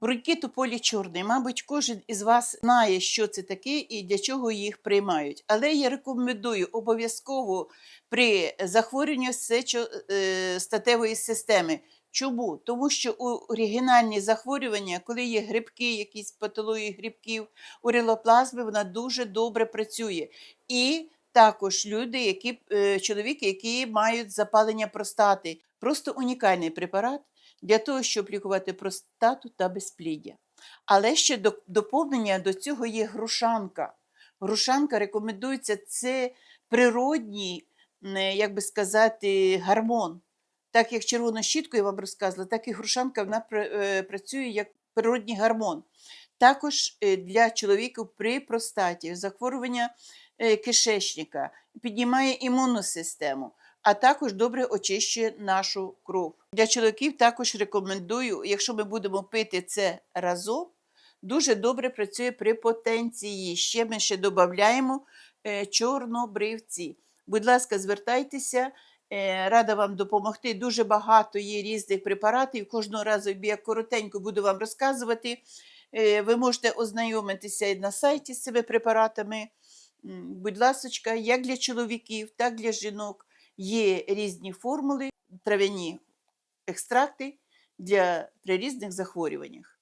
Бруньки тополі чорний. Мабуть, кожен із вас знає, що це таке і для чого їх приймають. Але я рекомендую обов'язково при захворюванні е, статевої системи. Чому? Тому що у оригінальні захворювання, коли є грибки, якісь патології грибків, урилоплазми, вона дуже добре працює. І також люди, які, е, чоловіки, які мають запалення простати. Просто унікальний препарат для того, щоб лікувати простату та безпліддя. Але ще до- доповнення до цього є грушанка. Грушанка рекомендується це природній, як би сказати, гармон. Так як червону щітку я вам розказувала, так і грушанка вона е, працює як природній гармон. Також е, для чоловіків при простаті захворювання е, кишечника піднімає імунну систему, а також добре очищує нашу кров. Для чоловіків також рекомендую, якщо ми будемо пити це разом, дуже добре працює при потенції. Ще ми ще додаємо е, чорнобривці. Будь ласка, звертайтеся. Е, Рада вам допомогти. Дуже багато є різних препаратів. Кожного разу я коротенько буду вам розказувати. Е, Ви можете ознайомитися і на сайті з цими препаратами. Будь ласка, як для чоловіків, так і для жінок є різні формули, трав'яні екстракти для, при різних захворюваннях.